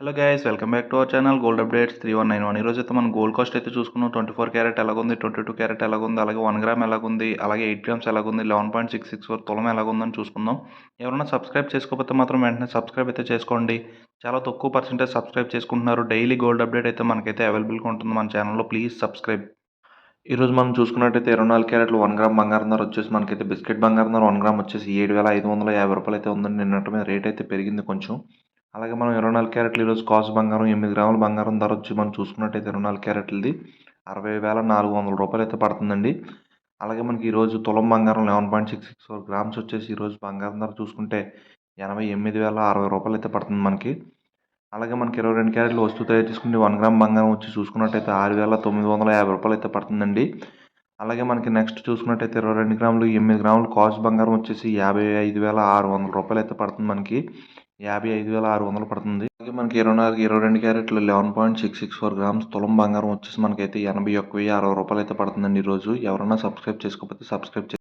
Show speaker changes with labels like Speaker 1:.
Speaker 1: Hello guys welcome back to our channel gold updates three one nine one ఈరోజు అయితే మనం gold cost అయితే చూసుకున్నాం. ట్వంటీ ఫోర్ క్యారెట్ ఎలాగుంది? ట్వంటీ టూ క్యారెట్ ఎలాగుంది? అలాగే వన్ గ్రామ్ ఎలాగుంది? అలాగే ఎయిట్ గ్రామ్స్ ఎలాగుంది? Eleven point six six four తులం ఎలాగుందని చూసుకుందాం. ఎవరైనా సబ్స్క్రైబ్ చేసుకోకపోతే మాత్రం వెంటనే సబ్స్క్రైబ్ అయితే చేసుకోండి. చాలా తక్కువ పర్సెంటేజ్ సబ్స్క్రైబ్ చేసుకుంటున్నారు. డైలీ గోల్డ్ అప్డేట్ అయితే మనకైతే అవైలబుల్గా ఉంటుంది మన ఛానల్లో ప్లీజ్ సబ్స్క్రైబ్ ఈరోజు మనం చూసుకున్నట్టయితే ఇరవై నాలుగు క్యారెట్లు వన్ గ్రామ్ బంగారం ధర వచ్చేసి మనకైతే బిస్కెట్ బంగారం ధర వన్ గ్రామ్ వచ్చేసి ఏడు వేల ఐదు వందల యాభై రూపాయలు అయితే ఉందండి. నిన్నటి మీద రేట్ అయితే పెరిగింది కొంచెం. అలాగే మనం ఇరవై నాలుగు క్యారెట్లు ఈరోజు కాస్ట్ బంగారం ఎనిమిది గ్రాముల బంగారం ధర వచ్చి మనం చూసుకున్నట్టయితే ఇరవై నాలుగు క్యారెట్లది. అరవై వేల నాలుగు వందల రూపాయలు అయితే పడుతుందండి. అలాగే మనకి ఈరోజు తులం బంగారం eleven point six six four grams వచ్చేసి ఈరోజు బంగారం ధర చూసుకుంటే ఎనభై ఎనిమిది వేల అరవై రూపాయలు అయితే పడుతుంది మనకి. అలాగే మనకి ఇరవై రెండు క్యారెట్లు వస్తువు తయారు చేసుకుంటే వన్ గ్రామ్ బంగారం వచ్చి చూసుకున్నట్టయితే ఆరు వేల తొమ్మిది వందల యాభై రూపాయలు అయితే పడుతుందండి. అలాగే మనకి నెక్స్ట్ చూసుకున్నట్టయితే ఇరవై రెండు గ్రాములు ఎనిమిది గ్రాములు కాస్ట్ బంగారం వచ్చేసి యాభై ఐదు వేల ఆరు వందల రూపాయలు అయితే పడుతుంది మనకి. యాభై ఐదు వేల ఆరు వందలు పడుతుంది. అలాగే మనకి ఇరవై నాలుగు ఇరవై రెండు క్యారెట్లు eleven point six six four grams తులం బంగారం వచ్చేసి మనకైతే ఎనభై ఒక్క వెయ్యి అరవై రూపాయలు అయితే పడుతుందండి ఈరోజు. ఎవరైనా సబ్స్క్రైబ్ చేసుకోకపోతే సబ్స్క్రైబ్